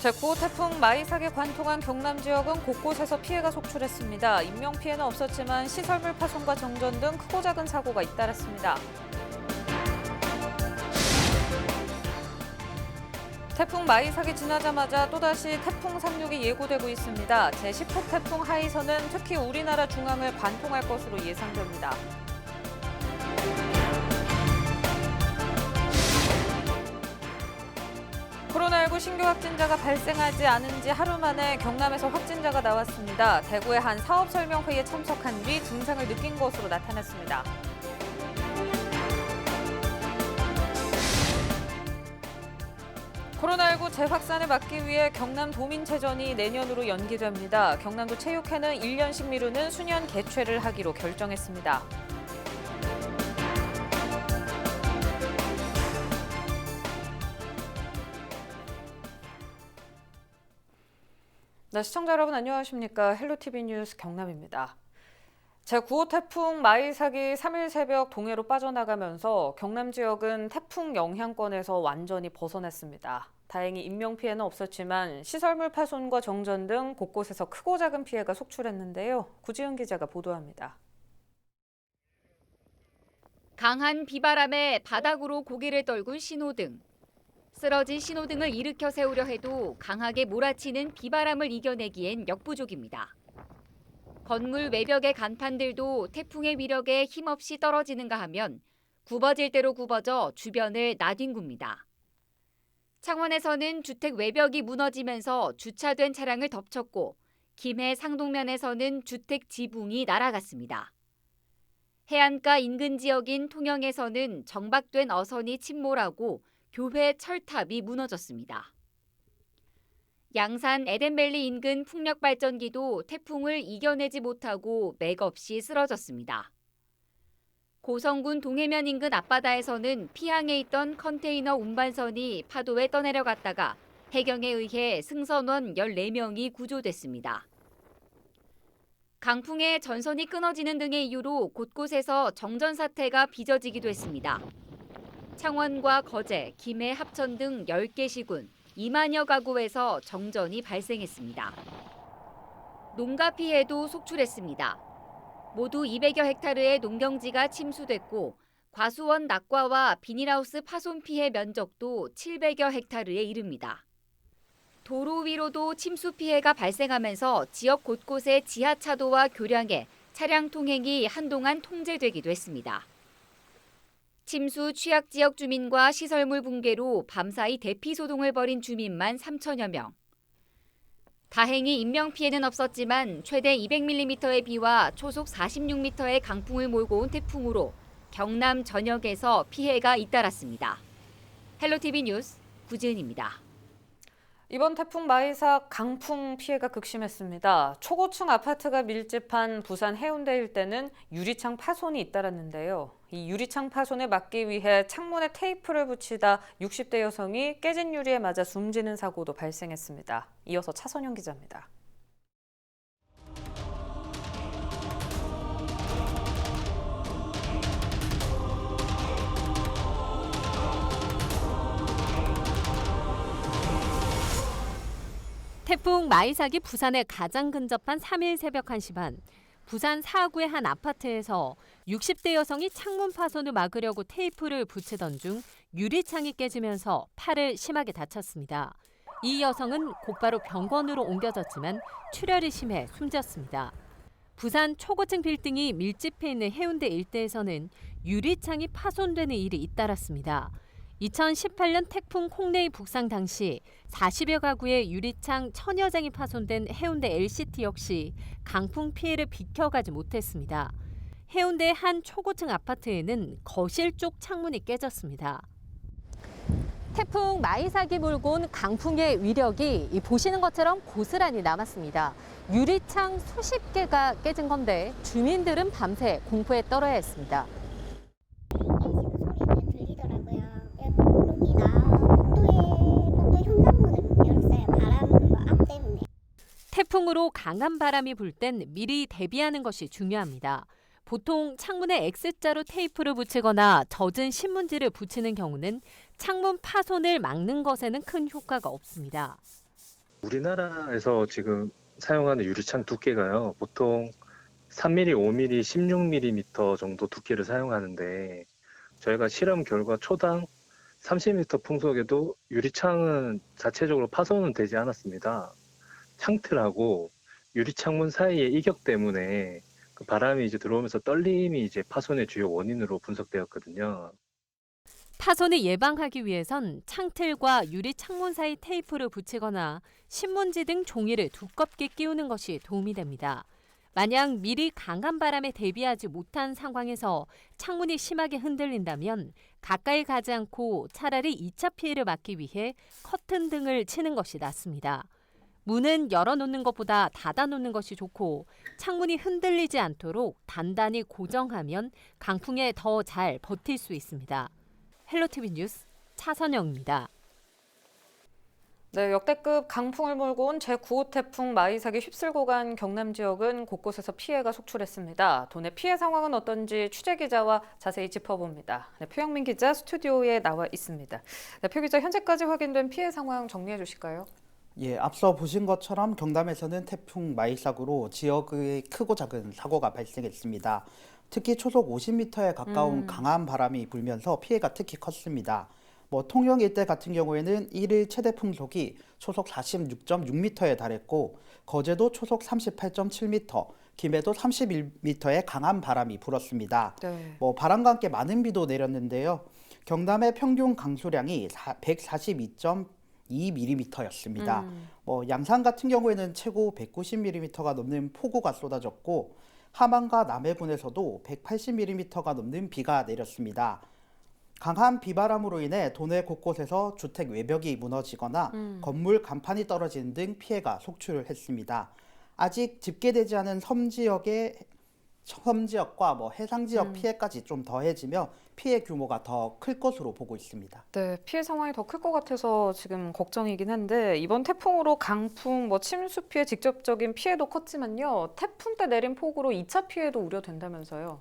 제9호 태풍 마이삭에 관통한 경남 지역은 곳곳에서 피해가 속출했습니다. 인명 피해는 없었지만 시설물 파손과 정전 등 크고 작은 사고가 잇따랐습니다. 태풍 마이삭이 지나자마자 또다시 태풍 상륙이 예고되고 있습니다. 제10호 태풍 하이선은 특히 우리나라 중앙을 관통할 것으로 예상됩니다. 코로나19 신규 확진자가 발생하지 않은 지 하루 만에 경남에서 확진자가 나왔습니다. 대구의 한 사업 설명 회의에 참석한 뒤 증상을 느낀 것으로 나타났습니다. 코로나19 재확산을 막기 위해 경남 도민체전이 내년으로 연기됩니다. 경남도 체육회는 1년씩 미루는 수년 개최를 하기로 결정했습니다. 네, 시청자 여러분 안녕하십니까? 헬로티비 뉴스 경남입니다. 제9호 태풍 마이삭이 3일 새벽 동해로 빠져나가면서 경남 지역은 태풍 영향권에서 완전히 벗어났습니다. 다행히 인명피해는 없었지만 시설물 파손과 정전 등 곳곳에서 크고 작은 피해가 속출했는데요. 구지은 기자가 보도합니다. 강한 비바람에 바닥으로 고개를 떨군 신호등. 쓰러진 신호등을 일으켜 세우려 해도 강하게 몰아치는 비바람을 이겨내기엔 역부족입니다. 건물 외벽의 간판들도 태풍의 위력에 힘없이 떨어지는가 하면 굽어질 대로 굽어져 주변을 나뒹굽니다. 창원에서는 주택 외벽이 무너지면서 주차된 차량을 덮쳤고 김해 상동면에서는 주택 지붕이 날아갔습니다. 해안가 인근 지역인 통영에서는 정박된 어선이 침몰하고 교회 철탑이 무너졌습니다. 양산 에덴밸리 인근 풍력 발전기도 태풍을 이겨내지 못하고 맥없이 쓰러졌습니다. 고성군 동해면 인근 앞바다에서는 피항에 있던 컨테이너 운반선이 파도에 떠내려갔다가 해경에 의해 승선원 14명이 구조됐습니다. 강풍에 전선이 끊어지는 등의 이유로 곳곳에서 정전 사태가 빚어지기도 했습니다. 창원과 거제, 김해, 합천 등 10개 시군, 2만여 가구에서 정전이 발생했습니다. 농가 피해도 속출했습니다. 모두 200여 헥타르의 농경지가 침수됐고 과수원 낙과와 비닐하우스 파손 피해 면적도 700여 헥타르에 이릅니다. 도로 위로도 침수 피해가 발생하면서 지역 곳곳의 지하차도와 교량에 차량 통행이 한동안 통제되기도 했습니다. 침수 취약 지역 주민과 시설물 붕괴로 밤사이 대피 소동을 벌인 주민만 3천여 명. 다행히 인명 피해는 없었지만 최대 200mm의 비와 초속 46m의 강풍을 몰고 온 태풍으로 경남 전역에서 피해가 잇따랐습니다. 헬로티비 뉴스 구지은입니다. 이번 태풍 마이삭 강풍 피해가 극심했습니다. 초고층 아파트가 밀집한 부산 해운대 일대는 유리창 파손이 잇따랐는데요. 이 유리창 파손을 막기 위해 창문에 테이프를 붙이다 60대 여성이 깨진 유리에 맞아 숨지는 사고도 발생했습니다. 이어서 차선영 기자입니다. 태풍 마이삭이 부산에 가장 근접한 3일 새벽 1시 반 부산 사구의 한 아파트에서 60대 여성이 창문 파손을 막으려고 테이프를 붙이던 중 유리창이 깨지면서 팔을 심하게 다쳤습니다. 이 여성은 곧바로 병원으로 옮겨졌지만 출혈이 심해 숨졌습니다. 부산 초고층 빌딩이 밀집해 있는 해운대 일대에서는 유리창이 파손되는 일이 잇따랐습니다. 2018년 태풍 콩네이 북상 당시 40여 가구의 유리창 천여 장이 파손된 해운대 LCT 역시 강풍 피해를 비켜가지 못했습니다. 해운대 한 초고층 아파트에는 거실 쪽 창문이 깨졌습니다. 태풍 마이삭이 몰고 온 강풍의 위력이 이 보시는 것처럼 고스란히 남았습니다. 유리창 수십 개가 깨진 건데 주민들은 밤새 공포에 떨어야 했습니다. 소리는 들리더라고요. 목록이나 복도에 복도 현관문을 열었어요. 바람 그거 앞 때문에. 태풍으로 강한 바람이 불 땐 미리 대비하는 것이 중요합니다. 보통 창문에 X자로 테이프를 붙이거나 젖은 신문지를 붙이는 경우는 창문 파손을 막는 것에는 큰 효과가 없습니다. 우리나라에서 지금 사용하는 유리창 두께가요, 보통 3mm, 5mm, 16mm 정도 두께를 사용하는데, 저희가 실험 결과 초당 30m 풍속에도 유리창은 자체적으로 파손은 되지 않았습니다. 창틀하고 유리 창문 사이의 이격 때문에 그 바람이 이제 들어오면서 떨림이 이제 파손의 주요 원인으로 분석되었거든요. 파손을 예방하기 위해선 창틀과 유리 창문 사이 테이프를 붙이거나 신문지 등 종이를 두껍게 끼우는 것이 도움이 됩니다. 만약 미리 강한 바람에 대비하지 못한 상황에서 창문이 심하게 흔들린다면 가까이 가지 않고 차라리 2차 피해를 막기 위해 커튼 등을 치는 것이 낫습니다. 문은 열어놓는 것보다 닫아놓는 것이 좋고 창문이 흔들리지 않도록 단단히 고정하면 강풍에 더 잘 버틸 수 있습니다. 헬로티비 뉴스 차선영입니다. 네, 역대급 강풍을 몰고 온 제9호 태풍 마이삭이 휩쓸고 간 경남 지역은 곳곳에서 피해가 속출했습니다. 도내 피해 상황은 어떤지 취재 기자와 자세히 짚어봅니다. 네, 표영민 기자 스튜디오에 나와 있습니다. 네, 표 기자 현재까지 확인된 피해 상황 정리해 주실까요? 예, 앞서 보신 것처럼 경남에서는 태풍 마이삭으로 지역의 크고 작은 사고가 발생했습니다. 특히 초속 50m에 가까운 음. 강한 바람이 불면서 피해가 특히 컸습니다. 뭐 통영 일대 같은 경우에는 일일 최대 풍속이 초속 46.6m에 달했고 거제도 초속 38.7m, 김해도 31m의 강한 바람이 불었습니다. 네. 뭐 바람과 함께 많은 비도 내렸는데요. 경남의 평균 강수량이 142.2mm였습니다. 음. 뭐 양산 같은 경우에는 최고 190mm가 넘는 폭우가 쏟아졌고 함안과 남해군에서도 180mm가 넘는 비가 내렸습니다. 강한 비바람으로 인해 도내 곳곳에서 주택 외벽이 무너지거나 음. 건물 간판이 떨어지는 등 피해가 속출을 했습니다. 아직 집계되지 않은 섬 지역의 섬 지역과 뭐 해상 지역 음. 피해까지 좀 더해지며 피해 규모가 더 클 것으로 보고 있습니다. 네, 피해 상황이 더 클 것 같아서 지금 걱정이긴 한데 이번 태풍으로 강풍, 뭐 침수 피해 직접적인 피해도 컸지만요. 태풍 때 내린 폭우로 2차 피해도 우려된다면서요.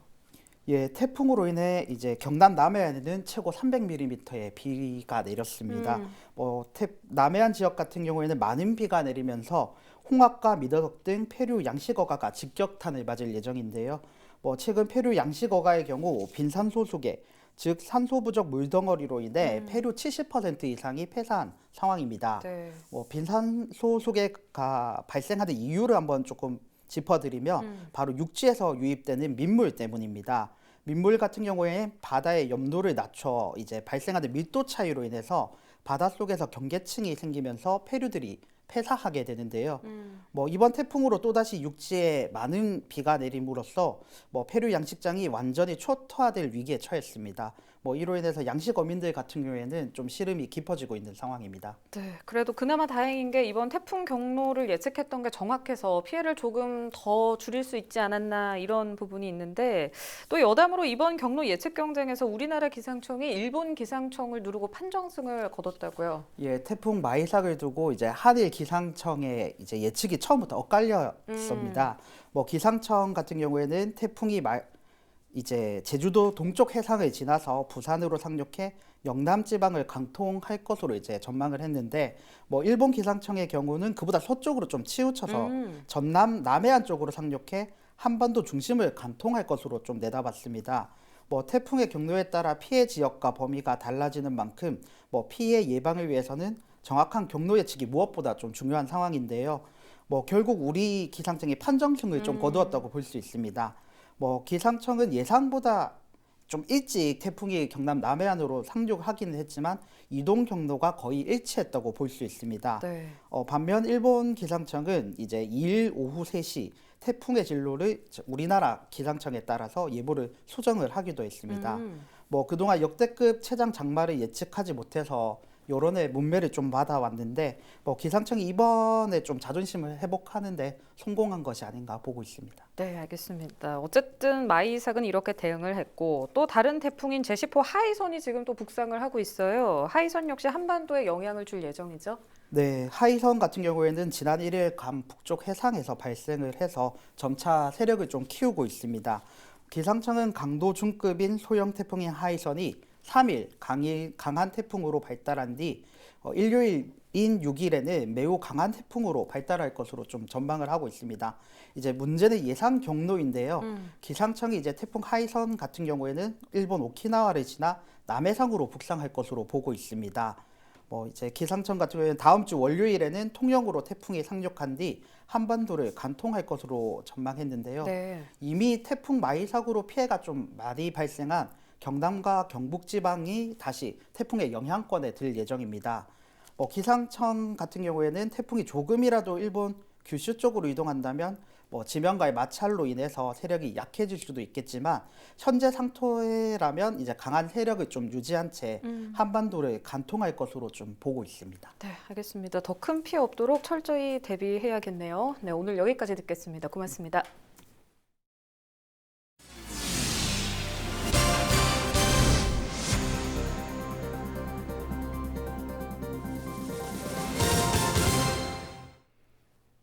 예, 태풍으로 인해 이제 경남 남해안에는 최고 300mm의 비가 내렸습니다. 음. 뭐 태, 남해안 지역 같은 경우에는 많은 비가 내리면서 홍합과 미더덕 등 페루 양식어가가 직격탄을 맞을 예정인데요. 뭐 최근 페루 양식어가의 경우 빈산소 수계, 즉 산소 부족 물덩어리로 인해 음. 페루 70% 이상이 폐사한 상황입니다. 네. 뭐 빈산소 수계가 발생하는 이유를 한번 조금 짚어드리면 음. 바로 육지에서 유입되는 민물 때문입니다. 민물 같은 경우에 바다의 염도를 낮춰 이제 발생하는 밀도 차이로 인해서 바닷속에서 경계층이 생기면서 폐류들이 폐사하게 되는데요. 음. 뭐 이번 태풍으로 또다시 육지에 많은 비가 내림으로써 뭐 페루 양식장이 완전히 초토화될 위기에 처했습니다. 뭐 이로 인해서 양식 어민들 같은 경우에는 좀 시름이 깊어지고 있는 상황입니다. 네, 그래도 그나마 다행인 게 이번 태풍 경로를 예측했던 게 정확해서 피해를 조금 더 줄일 수 있지 않았나 이런 부분이 있는데 또 여담으로 이번 경로 예측 경쟁에서 우리나라 기상청이 일본 기상청을 누르고 판정승을 거뒀다고요. 예, 태풍 마이삭을 두고 이제 한일 기상청의 이제 예측이 처음부터 엇갈렸습니다. 뭐 기상청 같은 경우에는 태풍이 마, 이제 제주도 동쪽 해상을 지나서 부산으로 상륙해 영남 지방을 강통할 것으로 이제 전망을 했는데 뭐 일본 기상청의 경우는 그보다 서쪽으로 좀 치우쳐서 음. 전남 남해안 쪽으로 상륙해 한반도 중심을 관통할 것으로 좀 내다봤습니다. 뭐 태풍의 경로에 따라 피해 지역과 범위가 달라지는 만큼 뭐 피해 예방을 위해서는 정확한 경로 예측이 무엇보다 좀 중요한 상황인데요. 뭐 결국 우리 기상청이 판정승을 좀 음. 거두었다고 볼 수 있습니다. 뭐 기상청은 예상보다 좀 일찍 태풍이 경남 남해안으로 상륙하기는 했지만 이동 경로가 거의 일치했다고 볼 수 있습니다. 네. 어, 반면 일본 기상청은 이제 2일 오후 3시 태풍의 진로를 저- 우리나라 기상청에 따라서 예보를 수정을 하기도 했습니다. 음. 뭐 그동안 역대급 최장 장마를 예측하지 못해서 여론의 문매를 좀 받아왔는데 뭐 기상청이 이번에 좀 자존심을 회복하는데 성공한 것이 아닌가 보고 있습니다. 네, 알겠습니다. 어쨌든 마이삭은 이렇게 대응을 했고 또 다른 태풍인 제시포 하이선이 지금 또 북상을 하고 있어요. 하이선 역시 한반도에 영향을 줄 예정이죠. 네, 하이선 같은 경우에는 지난 1일 감 북쪽 해상에서 발생을 해서 점차 세력을 좀 키우고 있습니다. 기상청은 강도 중급인 소형 태풍인 하이선이 3일 강일, 강한 태풍으로 발달한 뒤 어, 일요일인 6일에는 매우 강한 태풍으로 발달할 것으로 좀 전망을 하고 있습니다. 이제 문제는 예상 경로인데요. 기상청이 이제 태풍 하이선 같은 경우에는 일본 오키나와를 지나 남해상으로 북상할 것으로 보고 있습니다. 뭐 이제 기상청 같은 경우에는 다음 주 월요일에는 통영으로 태풍이 상륙한 뒤 한반도를 관통할 것으로 전망했는데요. 네. 이미 태풍 마이삭으로 피해가 좀 많이 발생한 경남과 경북 지방이 다시 태풍의 영향권에 들 예정입니다. 뭐 기상청 같은 경우에는 태풍이 조금이라도 일본 규슈 쪽으로 이동한다면 뭐 지면과의 마찰로 인해서 세력이 약해질 수도 있겠지만 현재 상태라면 이제 강한 세력을 좀 유지한 채 한반도를 관통할 것으로 좀 보고 있습니다. 네, 알겠습니다. 더 큰 피해 없도록 철저히 대비해야겠네요. 네, 오늘 여기까지 듣겠습니다. 고맙습니다.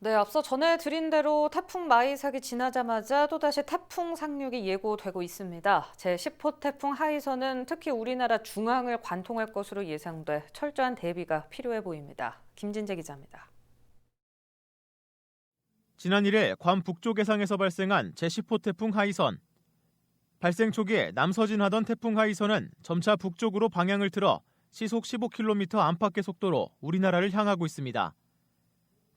네, 앞서 전해드린 대로 태풍 마이삭이 지나자마자 또다시 태풍 상륙이 예고되고 있습니다. 제10호 태풍 하이선은 특히 우리나라 중앙을 관통할 것으로 예상돼 철저한 대비가 필요해 보입니다. 김진재 기자입니다. 지난 1일 괌 북쪽 해상에서 발생한 제10호 태풍 하이선. 발생 초기에 남서진하던 태풍 하이선은 점차 북쪽으로 방향을 틀어 시속 15km 안팎의 속도로 우리나라를 향하고 있습니다.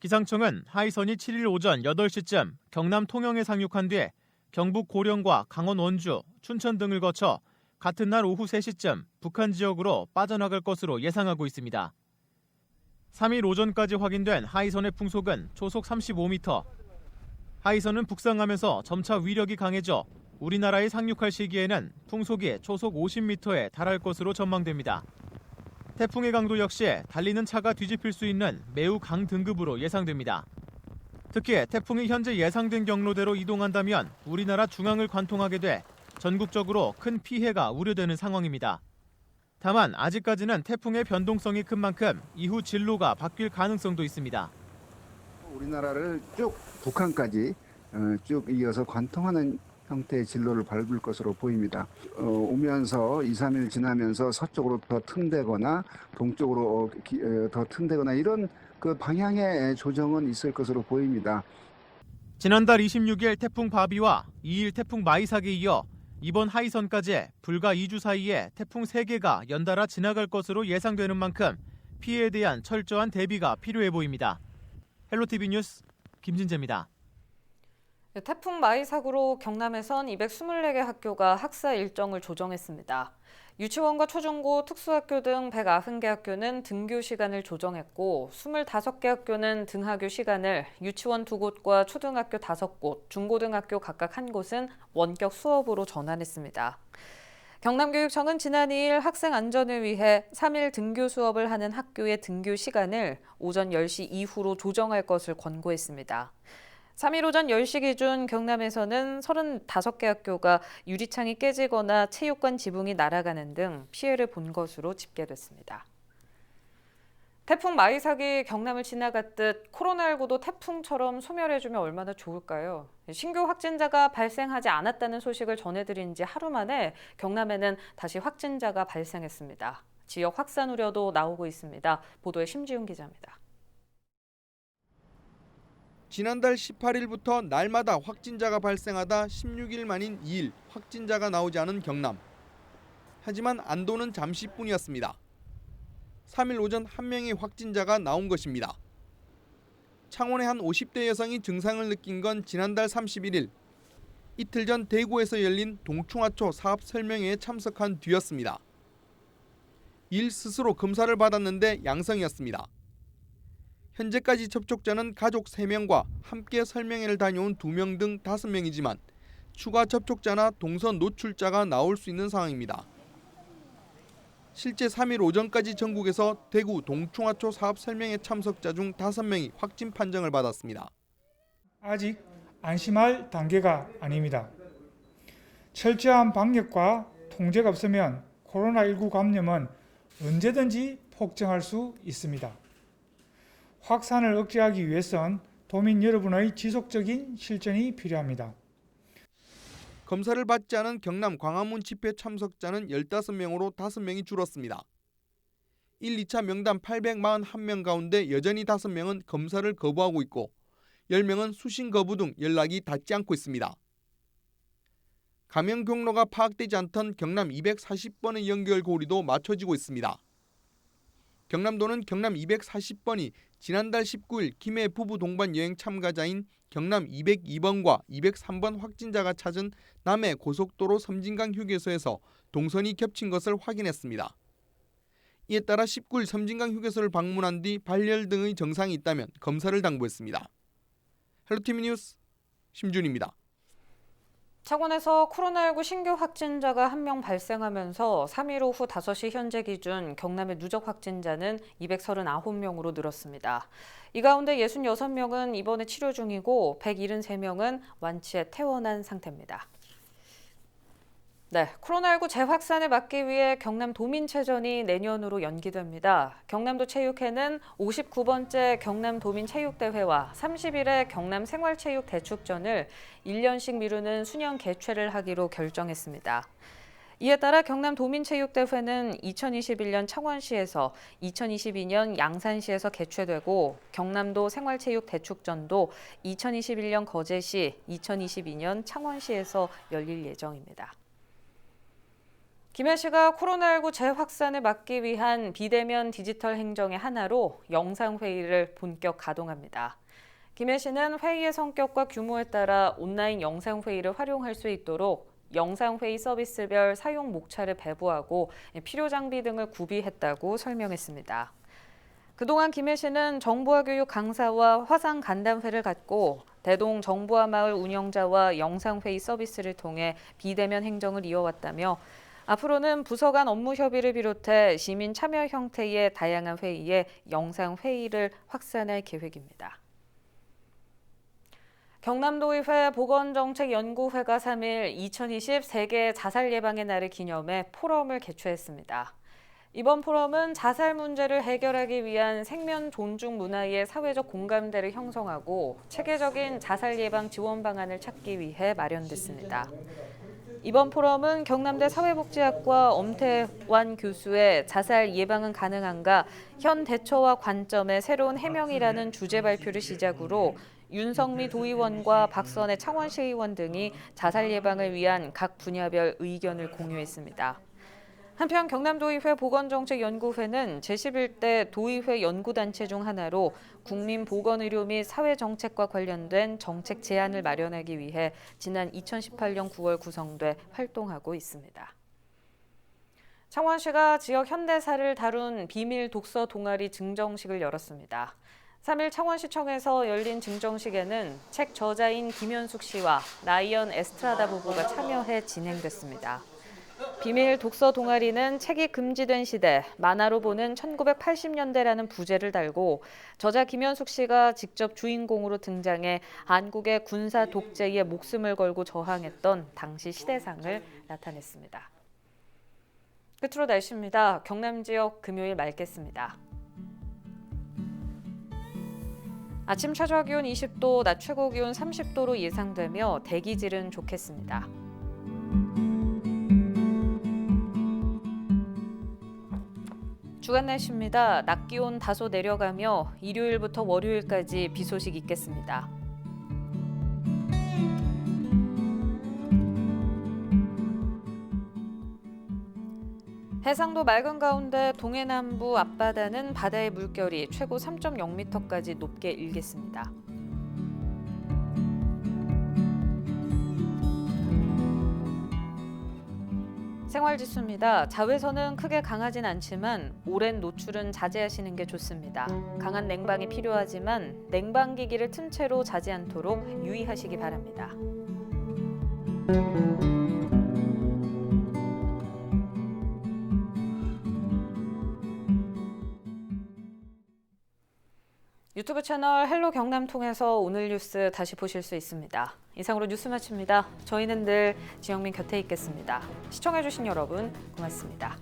기상청은 하이선이 7일 오전 8시쯤 경남 통영에 상륙한 뒤에 경북 고령과 강원 원주, 춘천 등을 거쳐 같은 날 오후 3시쯤 북한 지역으로 빠져나갈 것으로 예상하고 있습니다. 3일 오전까지 확인된 하이선의 풍속은 초속 35m. 하이선은 북상하면서 점차 위력이 강해져 우리나라에 상륙할 시기에는 풍속이 초속 50m에 달할 것으로 전망됩니다. 태풍의 강도 역시 달리는 차가 뒤집힐 수 있는 매우 강등급으로 예상됩니다. 특히 태풍이 현재 예상된 경로대로 이동한다면 우리나라 중앙을 관통하게 돼 전국적으로 큰 피해가 우려되는 상황입니다. 다만 아직까지는 태풍의 변동성이 큰 만큼 이후 진로가 바뀔 가능성도 있습니다. 우리나라를 쭉 북한까지 어, 쭉 이어서 관통하는 형태의 진로를 밟을 것으로 보입니다. 어, 오면서 2, 3일 지나면서 서쪽으로 더 튼대거나 동쪽으로 어, 기- 어, 더 튼대거나 이런 그 방향의 조정은 있을 것으로 보입니다. 지난달 26일 태풍 바비와 2일 태풍 마이삭에 이어 이번 하이선까지 불과 2주 사이에 태풍 3개가 연달아 지나갈 것으로 예상되는 만큼 피해에 대한 철저한 대비가 필요해 보입니다. 헬로티비 뉴스 김진재입니다. 네, 태풍 마이삭으로 경남에선 224개 학교가 학사 일정을 조정했습니다. 유치원과 초중고, 특수학교 등 190개 학교는 등교 시간을 조정했고 25개 학교는 등하교 시간을 유치원 2곳과 초등학교 5곳, 중고등학교 각각 한 곳은 원격 수업으로 전환했습니다. 경남교육청은 지난 2일 학생 안전을 위해 3일 등교 수업을 하는 학교의 등교 시간을 오전 10시 이후로 조정할 것을 권고했습니다. 3일 오전 10시 기준 경남에서는 35개 학교가 유리창이 깨지거나 체육관 지붕이 날아가는 등 피해를 본 것으로 집계됐습니다. 태풍 마이삭이 경남을 지나갔듯 코로나19도 태풍처럼 소멸해주면 얼마나 좋을까요? 신규 확진자가 발생하지 않았다는 소식을 전해드린 지 하루 만에 경남에는 다시 확진자가 발생했습니다. 지역 확산 우려도 나오고 있습니다. 보도에 심지훈 기자입니다. 지난달 18일부터 날마다 확진자가 발생하다 16일 만인 2일 확진자가 나오지 않은 경남. 하지만 안도는 잠시뿐이었습니다. 3일 오전 한 명의 확진자가 나온 것입니다. 창원의 한 50대 여성이 증상을 느낀 건 지난달 31일. 이틀 전 대구에서 열린 동충하초 사업 설명회에 참석한 뒤였습니다. 일 스스로 검사를 받았는데 양성이었습니다. 현재까지 접촉자는 가족 3명과 함께 설명회를 다녀온 2명 등 5명이지만 추가 접촉자나 동선 노출자가 나올 수 있는 상황입니다. 실제 3일 오전까지 전국에서 대구 동충하초 사업 설명회 참석자 중 5명이 확진 판정을 받았습니다. 아직 안심할 단계가 아닙니다. 철저한 방역과 통제가 없으면 코로나19 감염은 언제든지 폭증할 수 있습니다. 확산을 억제하기 위해선 도민 여러분의 지속적인 실천이 필요합니다. 검사를 받지 않은 경남 광화문 집회 참석자는 15명으로 5명이 줄었습니다. 1, 2차 명단 841명 가운데 여전히 5명은 검사를 거부하고 있고 10명은 수신 거부 등 연락이 닿지 않고 있습니다. 감염 경로가 파악되지 않던 경남 240번의 연결 고리도 맞춰지고 있습니다. 경남도는 경남 240번이 지난달 19일 김해 부부 동반 여행 참가자인 경남 202번과 203번 확진자가 찾은 남해 고속도로 섬진강 휴게소에서 동선이 겹친 것을 확인했습니다. 이에 따라 19일 섬진강 휴게소를 방문한 뒤 발열 등의 증상이 있다면 검사를 당부했습니다. 헬로티비 뉴스 심준입니다. 창원에서 코로나19 신규 확진자가 한 명 발생하면서 3일 오후 5시 현재 기준 경남의 누적 확진자는 239명으로 늘었습니다. 이 가운데 66명은 입원해 치료 중이고 173명은 완치해 퇴원한 상태입니다. 네, 코로나19 재확산을 막기 위해 경남 도민체전이 내년으로 연기됩니다. 경남도 체육회는 59번째 경남 도민체육대회와 30일의 경남 생활체육대축전을 1년씩 미루는 수년 개최를 하기로 결정했습니다. 이에 따라 경남 도민체육대회는 2021년 창원시에서 2022년 양산시에서 개최되고 경남도 생활체육대축전도 2021년 거제시, 2022년 창원시에서 열릴 예정입니다. 김해 씨가 코로나19 재확산을 막기 위한 비대면 디지털 행정의 하나로 영상회의를 본격 가동합니다. 김해 씨는 회의의 성격과 규모에 따라 온라인 영상회의를 활용할 수 있도록 영상회의 서비스별 사용 목차를 배부하고 필요 장비 등을 구비했다고 설명했습니다. 그동안 김해 씨는 정보화 교육 강사와 화상 간담회를 갖고 대동 정보화 마을 운영자와 영상회의 서비스를 통해 비대면 행정을 이어왔다며 앞으로는 부서 간 업무 협의를 비롯해 시민 참여 형태의 다양한 회의에 영상 회의를 확산할 계획입니다. 경남도의회 보건정책연구회가 3일 2020 세계 자살 예방의 날을 기념해 포럼을 개최했습니다. 이번 포럼은 자살 문제를 해결하기 위한 생명 존중 문화의 사회적 공감대를 형성하고 체계적인 자살 예방 지원 방안을 찾기 위해 마련됐습니다. 이번 포럼은 경남대 사회복지학과 엄태완 교수의 자살 예방은 가능한가 현 대처와 관점의 새로운 해명이라는 주제 발표를 시작으로 윤성미 도의원과 박선혜 창원시 의원 등이 자살 예방을 위한 각 분야별 의견을 공유했습니다. 한편 경남도의회 보건정책연구회는 제11대 도의회 연구단체 중 하나로 국민 보건의료 및 사회정책과 관련된 정책 제안을 마련하기 위해 지난 2018년 9월 구성돼 활동하고 있습니다. 창원시가 지역 현대사를 다룬 비밀 독서 동아리 증정식을 열었습니다. 3일 창원시청에서 열린 증정식에는 책 저자인 김현숙 씨와 라이언 에스트라다 부부가 참여해 진행됐습니다. 비밀 독서 동아리는 책이 금지된 시대, 만화로 보는 1980년대라는 부제를 달고 저자 김현숙 씨가 직접 주인공으로 등장해 한국의 군사 독재에 목숨을 걸고 저항했던 당시 시대상을 나타냈습니다. 끝으로 날씨입니다. 경남 지역 금요일 맑겠습니다. 아침 최저 기온 20도, 낮 최고 기온 30도로 예상되며 대기질은 좋겠습니다. 주간 날씨입니다. 낮 기온 다소 내려가며 일요일부터 월요일까지 비 소식 있겠습니다. 해상도 맑은 가운데 동해남부 앞바다는 바다의 물결이 최고 3.0m까지 높게 일겠습니다. 생활지수입니다. 자외선은 크게 강하진 않지만 오랜 노출은 자제하시는 게 좋습니다. 강한 냉방이 필요하지만 냉방기기를 튼 채로 자지 않도록 유의하시기 바랍니다. 유튜브 채널 헬로 경남 통해서 오늘 뉴스 다시 보실 수 있습니다. 이상으로 뉴스 마칩니다. 저희는 늘 지영민 곁에 있겠습니다. 시청해주신 여러분 고맙습니다.